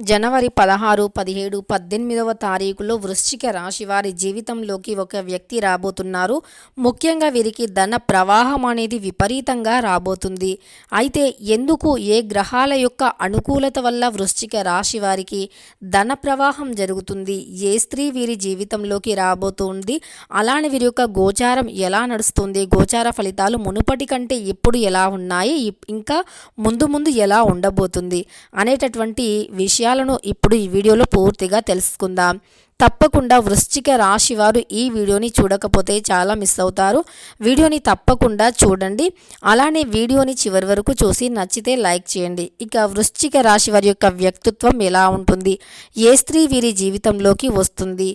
జనవరి పదహారు పదిహేడు పద్దెనిమిదవ తారీఖులో వృశ్చిక రాశి వారి జీవితంలోకి ఒక వ్యక్తి రాబోతున్నారు. ముఖ్యంగా వీరికి ధన ప్రవాహం అనేది విపరీతంగా రాబోతుంది. అయితే ఎందుకు ఏ గ్రహాల యొక్క అనుకూలత వల్ల వృశ్చిక రాశి వారికి ధన ప్రవాహం జరుగుతుంది? ఏ స్త్రీ వీరి జీవితంలోకి రాబోతుంది? అలానే వీరి యొక్క గోచారం ఎలా నడుస్తుంది? గోచార ఫలితాలు మునుపటి కంటే ఇప్పుడు ఎలా ఉన్నాయి? ఇప్- ఇంకా ముందు ముందు ఎలా ఉండబోతుంది? అనేటటువంటి విషయాలను ఇప్పుడు ఈ వీడియోలో పూర్తిగా తెలుసుకుందాం. తప్పకుండా వృశ్చిక రాశి వారు ఈ వీడియోని చూడకపోతే చాలా మిస్ అవుతారు. వీడియోని తప్పకుండా చూడండి. అలానే వీడియోని చివరి వరకు చూసి నచ్చితే లైక్ చేయండి. ఇక వృశ్చిక రాశి వారి యొక్క వ్యక్తిత్వం ఎలా ఉంటుంది? ఏ స్త్రీ వీరి జీవితంలోకి వస్తుంది?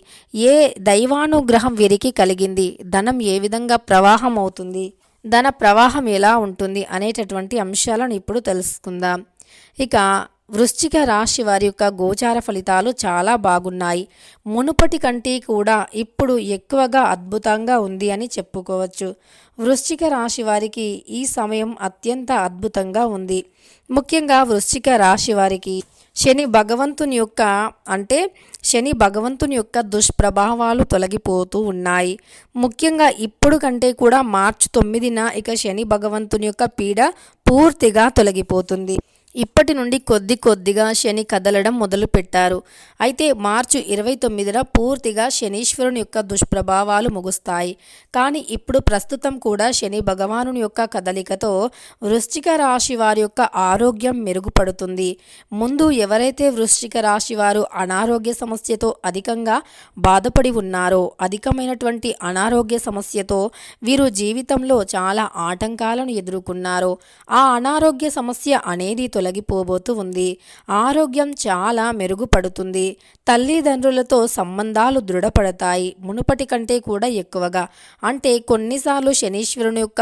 ఏ దైవానుగ్రహం వీరికి కలిగింది? ధనం ఏ విధంగా ప్రవాహం అవుతుంది? ధన ప్రవాహం ఎలా ఉంటుంది? అనేటటువంటి అంశాలను ఇప్పుడు తెలుసుకుందాం. ఇక వృశ్చిక రాశి వారి యొక్క గోచార ఫలితాలు చాలా బాగున్నాయి. మునుపటి కంటే కూడా ఇప్పుడు ఎక్కువగా అద్భుతంగా ఉంది అని చెప్పుకోవచ్చు. వృశ్చిక రాశి వారికి ఈ సమయం అత్యంత అద్భుతంగా ఉంది. ముఖ్యంగా వృశ్చిక రాశి వారికి శని భగవంతుని యొక్క అంటే శని భగవంతుని యొక్క దుష్ప్రభావాలు తొలగిపోతూ ఉన్నాయి. ముఖ్యంగా ఇప్పుడు కంటే కూడా మార్చి తొమ్మిదిన ఇక శని భగవంతుని యొక్క పీడ పూర్తిగా తొలగిపోతుంది. ఇప్పటి నుండి కొద్ది కొద్దిగా శని కదలడం మొదలుపెట్టారు. అయితే మార్చి ఇరవై తొమ్మిదిన పూర్తిగా శనీశ్వరుని యొక్క దుష్ప్రభావాలు ముగుస్తాయి. కానీ ఇప్పుడు ప్రస్తుతం కూడా శని భగవానుని యొక్క కదలికతో వృశ్చిక రాశి వారి యొక్క ఆరోగ్యం మెరుగుపడుతుంది. ముందు ఎవరైతే వృశ్చిక రాశి వారు అనారోగ్య సమస్యతో అధికంగా బాధపడి ఉన్నారో అధికమైనటువంటి అనారోగ్య సమస్యతో వీరు జీవితంలో చాలా ఆటంకాలను ఎదుర్కొన్నారో ఆ అనారోగ్య సమస్య అనేది తొలగిపోబోతూ ఉంది. ఆరోగ్యం చాలా మెరుగుపడుతుంది. తల్లిదండ్రులతో సంబంధాలు దృఢపడతాయి. మునుపటి కంటే కూడా ఎక్కువగా. అంటే కొన్నిసార్లు శనీశ్వరుని యొక్క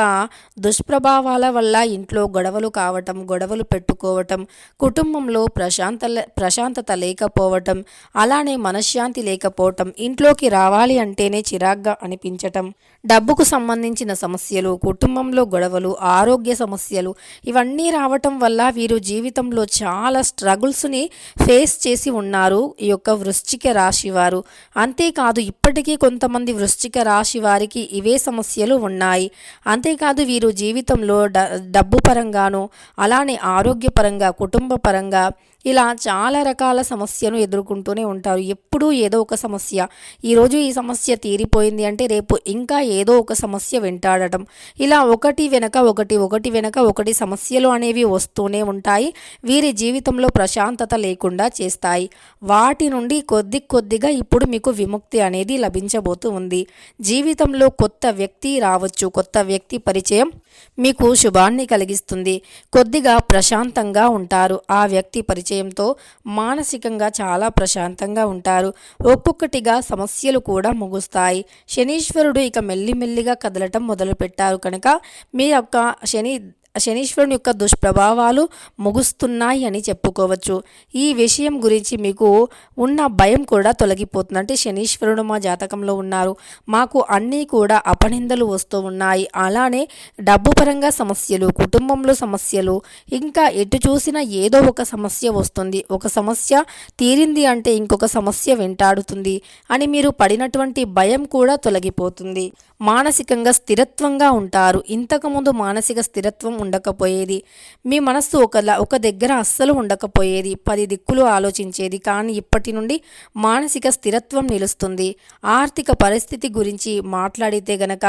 దుష్ప్రభావాల వల్ల ఇంట్లో గొడవలు కావటం గొడవలు పెట్టుకోవటం కుటుంబంలో ప్రశాంత ప్రశాంతత లేకపోవటం అలానే మనశ్శాంతి లేకపోవటం ఇంట్లోకి రావాలి అంటేనే చిరాగ్గా అనిపించటం డబ్బుకు సంబంధించిన సమస్యలు కుటుంబంలో గొడవలు ఆరోగ్య సమస్యలు ఇవన్నీ రావటం వల్ల వీరు జీవితంలో చాలా స్ట్రగుల్స్ని ఫేస్ చేసి ఉన్నారు ఈ యొక్క వృశ్చిక రాశి వారు. అంతేకాదు ఇప్పటికీ కొంతమంది వృశ్చిక రాశి వారికి ఇవే సమస్యలు ఉన్నాయి. అంతేకాదు వీరు జీవితంలో డ డబ్బు పరంగాను అలానే ఆరోగ్యపరంగా కుటుంబ పరంగా ఇలా చాలా రకాల సమస్యను ఎదుర్కొంటూనే ఉంటారు. ఎప్పుడూ ఏదో ఒక సమస్య. ఈరోజు ఈ సమస్య తీరిపోయింది అంటే రేపు ఇంకా ఏదో ఒక సమస్య వెంటాడటం. ఇలా ఒకటి వెనక ఒకటి ఒకటి వెనక ఒకటి సమస్యలు అనేవి వస్తూనే ఉంటాయి. వీరి జీవితంలో ప్రశాంతత లేకుండా చేస్తాయి. వాటి నుండి కొద్ది కొద్దిగా ఇప్పుడు మీకు విముక్తి అనేది లభించబోతూ ఉంది. జీవితంలో కొత్త వ్యక్తి రావచ్చు. కొత్త వ్యక్తి పరిచయం మీకు శుభాన్ని కలిగిస్తుంది. కొద్దిగా ప్రశాంతంగా ఉంటారు. ఆ వ్యక్తి పరిచయం పరిచయంతో మానసికంగా చాలా ప్రశాంతంగా ఉంటారు. ఒక్కొక్కటిగా సమస్యలు కూడా ముగుస్తాయి. శనీశ్వరుడు ఇక మెల్లిమెల్లిగా కదలటం మొదలుపెట్టారు కనుక మీ యొక్క శని శనీశ్వరుని యొక్క దుష్ప్రభావాలు ముగుస్తున్నాయి అని చెప్పుకోవచ్చు. ఈ విషయం గురించి మీకు ఉన్న భయం కూడా తొలగిపోతుంది. అంటే శనీశ్వరుడు మా జాతకంలో ఉన్నారు. మాకు అన్నీ కూడా అపనిందలు వస్తూ ఉన్నాయి. అలానే డబ్బు పరంగా సమస్యలు కుటుంబంలో సమస్యలు ఇంకా ఎటు చూసినా ఏదో ఒక సమస్య వస్తుంది. ఒక సమస్య తీరింది అంటే ఇంకొక సమస్య వెంటాడుతుంది అని మీరు పడినటువంటి భయం కూడా తొలగిపోతుంది. మానసికంగా స్థిరత్వంగా ఉంటారు. ఇంతకుముందు మానసిక స్థిరత్వం ఉండకపోయేది. మీ మనస్సు ఒక ఒక దగ్గర అస్సలు ఉండకపోయేది. పది దిక్కులు ఆలోచించేది. కానీ ఇప్పటి నుండి మానసిక స్థిరత్వం నిలుస్తుంది. ఆర్థిక పరిస్థితి గురించి మాట్లాడితే గనక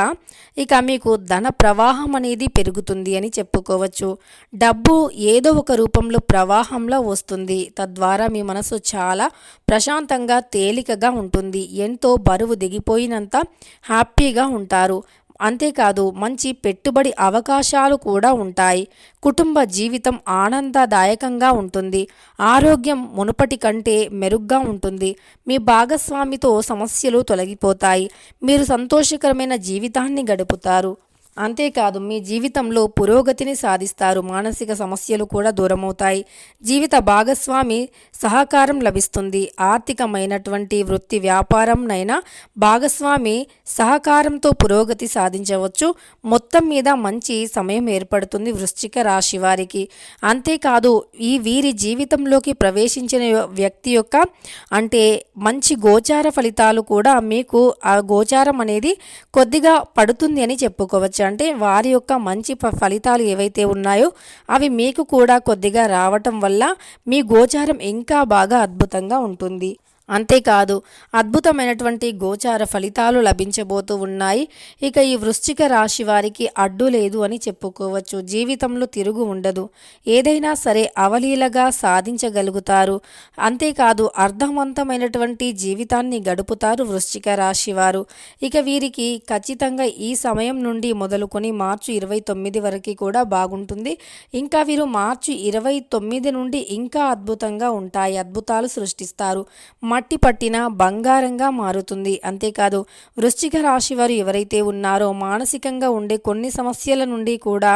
ఇక మీకు ధన ప్రవాహం అనేది పెరుగుతుంది అని చెప్పుకోవచ్చు. డబ్బు ఏదో ఒక రూపంలో ప్రవాహంలో వస్తుంది. తద్వారా మీ మనసు చాలా ప్రశాంతంగా తేలికగా ఉంటుంది. ఎంతో బరువు దిగిపోయినంత హ్యాపీగా ఉంటుంది ఉంటారు. అంతేకాదు మంచి పెట్టుబడి అవకాశాలు కూడా ఉంటాయి. కుటుంబ జీవితం ఆనందదాయకంగా ఉంటుంది. ఆరోగ్యం మునుపటి కంటే మెరుగ్గా ఉంటుంది. మీ భాగస్వామితో సమస్యలు తొలగిపోతాయి. మీరు సంతోషకరమైన జీవితాన్ని గడుపుతారు. అంతేకాదు మీ జీవితంలో పురోగతిని సాధిస్తారు. మానసిక సమస్యలు కూడా దూరమవుతాయి. జీవిత భాగస్వామి సహకారం లభిస్తుంది. ఆర్థికమైనటువంటి వృత్తి వ్యాపారంనైనా భాగస్వామి సహకారంతో పురోగతి సాధించవచ్చు. మొత్తం మీద మంచి సమయం ఏర్పడుతుంది వృశ్చిక రాశి వారికి. అంతేకాదు ఈ వీరి జీవితంలోకి ప్రవేశించిన వ్యక్తి యొక్క అంటే మంచి గోచార ఫలితాలు కూడా మీకు ఆ గోచారం అనేది కొద్దిగా పడుతుంది అని చెప్పుకోవచ్చు. అంటే వారి యొక్క మంచి ఫ- ఫలితాలు ఏవైతే ఉన్నాయో అవి మీకు కూడా కొద్దిగా రావటం వల్ల మీ గోచారం ఇంకా బాగా అద్భుతంగా ఉంటుంది. అంతేకాదు అద్భుతమైనటువంటి గోచార ఫలితాలు లభించబోతూ ఉన్నాయి. ఇక ఈ వృశ్చిక రాశి వారికి అడ్డు లేదు అని చెప్పుకోవచ్చు. జీవితంలో తిరుగు ఉండదు. ఏదైనా సరే అవలీలగా సాధించగలుగుతారు. అంతేకాదు అర్థవంతమైనటువంటి జీవితాన్ని గడుపుతారు వృశ్చిక రాశి వారు. ఇక వీరికి ఖచ్చితంగా ఈ సమయం నుండి మొదలుకొని మార్చి ఇరవై తొమ్మిది వరకు కూడా బాగుంటుంది. ఇంకా వీరు మార్చి ఇరవై తొమ్మిది నుండి ఇంకా అద్భుతంగా ఉంటాయి. అద్భుతాలు సృష్టిస్తారు. మట్టి పట్టిన బంగారంగా మారుతుంది. అంతేకాదు వృశ్చిక రాశి వారు ఎవరైతే ఉన్నారో మానసికంగా ఉండే కొన్ని సమస్యల నుండి కూడా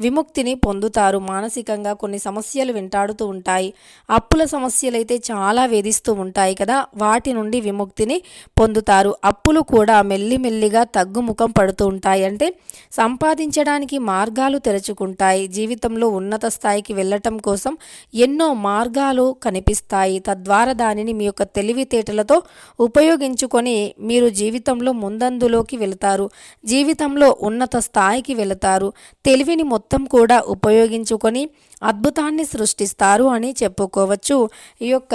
విముక్తిని పొందుతారు. మానసికంగా కొన్ని సమస్యలు వెంటాడుతూ ఉంటాయి. అప్పుల సమస్యలైతే చాలా వేధిస్తూ ఉంటాయి కదా. వాటి నుండి విముక్తిని పొందుతారు. అప్పులు కూడా మెల్లిమెల్లిగా తగ్గుముఖం పడుతూ ఉంటాయి. అంటే సంపాదించడానికి మార్గాలు తెరుచుకుంటాయి. జీవితంలో ఉన్నత స్థాయికి వెళ్ళటం కోసం ఎన్నో మార్గాలు కనిపిస్తాయి. తద్వారా దానిని మీ యొక్క తెలివితేటలతో ఉపయోగించుకొని మీరు జీవితంలో ముందందులోకి వెళతారు. జీవితంలో ఉన్నత స్థాయికి వెళతారు. తెలివిని మొత్తం కూడా ఉపయోగించుకొని అద్భుతాన్ని సృష్టిస్తారు అని చెప్పుకోవచ్చు. ఈ యొక్క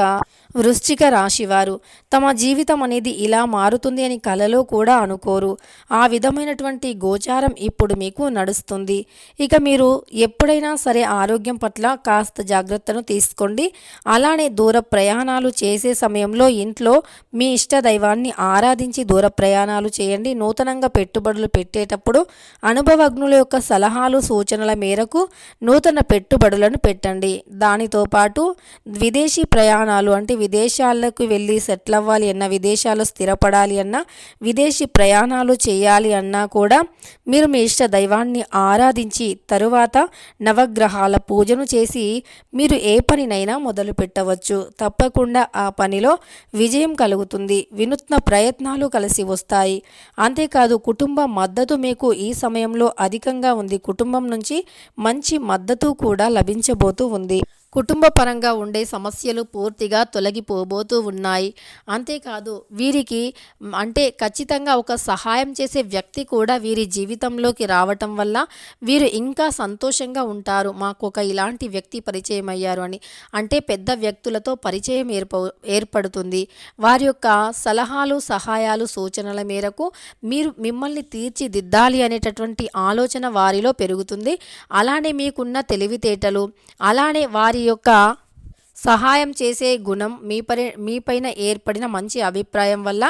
వృశ్చిక రాశివారు తమ జీవితం అనేది ఇలా మారుతుంది అని కలలో కూడా అనుకోరు. ఆ విధమైనటువంటి గోచారం ఇప్పుడు మీకు నడుస్తుంది. ఇక మీరు ఎప్పుడైనా సరే ఆరోగ్యం పట్ల కాస్త జాగ్రత్తను తీసుకోండి. అలానే దూర ప్రయాణాలు చేసే సమయంలో ఇంట్లో మీ ఇష్ట దైవాన్ని ఆరాధించి దూర ప్రయాణాలు చేయండి. నూతనంగా పెట్టుబడులు పెట్టేటప్పుడు అనుభవజ్ఞుల యొక్క సలహాలు సూచనల మేరకు నూతన పెట్టుబడులను పెట్టండి. దానితో పాటు విదేశీ ప్రయాణాలు అంటే విదేశాలకు వెళ్ళి సెటిల్ అవ్వాలి అన్న విదేశాల్లో స్థిరపడాలి అన్న విదేశీ ప్రయాణాలు చేయాలి అన్నా కూడా మీరు మీ ఇష్ట దైవాన్ని ఆరాధించి తరువాత నవగ్రహాల పూజను చేసి మీరు ఏ పనినైనా మొదలు పెట్టవచ్చు. తప్పకుండా ఆ పనిలో విజయం కలుగుతుంది. వినూత్న ప్రయత్నాలు కలిసి వస్తాయి. అంతేకాదు కుటుంబ మద్దతు మీకు ఈ సమయంలో అధికంగా ఉంది. కుటుంబం నుంచి మంచి మద్దతు కూడా లభించబోతూ ఉంది. కుటుంబ పరంగా ఉండే సమస్యలు పూర్తిగా తొలగిపోబోతూ ఉన్నాయి. అంతేకాదు వీరికి అంటే ఖచ్చితంగా ఒక సహాయం చేసే వ్యక్తి కూడా వీరి జీవితంలోకి రావటం వల్ల వీరు ఇంకా సంతోషంగా ఉంటారు. మాకు ఒక ఇలాంటి వ్యక్తి పరిచయం అయ్యారు అని. అంటే పెద్ద వ్యక్తులతో పరిచయం ఏర్ప ఏర్పడుతుంది. వారి యొక్క సలహాలు సహాయాలు సూచనల మేరకు మీరు మిమ్మల్ని తీర్చిదిద్దాలి అనేటటువంటి ఆలోచన వారిలో పెరుగుతుంది. అలానే మీకున్న తెలివితేటలు అలానే వారి యొక్క సహాయం చేసే గుణం మీ మీపైన ఏర్పడిన మంచి అభిప్రాయం వల్ల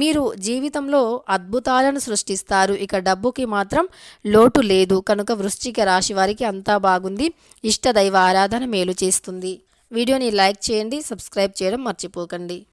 మీరు జీవితంలో అద్భుతాలను సృష్టిస్తారు. ఇక డబ్బుకి మాత్రం లోటు లేదు. కనుక వృశ్చిక రాశి వారికి అంతా బాగుంది. ఇష్ట దైవ ఆరాధన మేలు చేస్తుంది. వీడియోని లైక్ చేయండి సబ్స్క్రైబ్ చేయడం మర్చిపోకండి.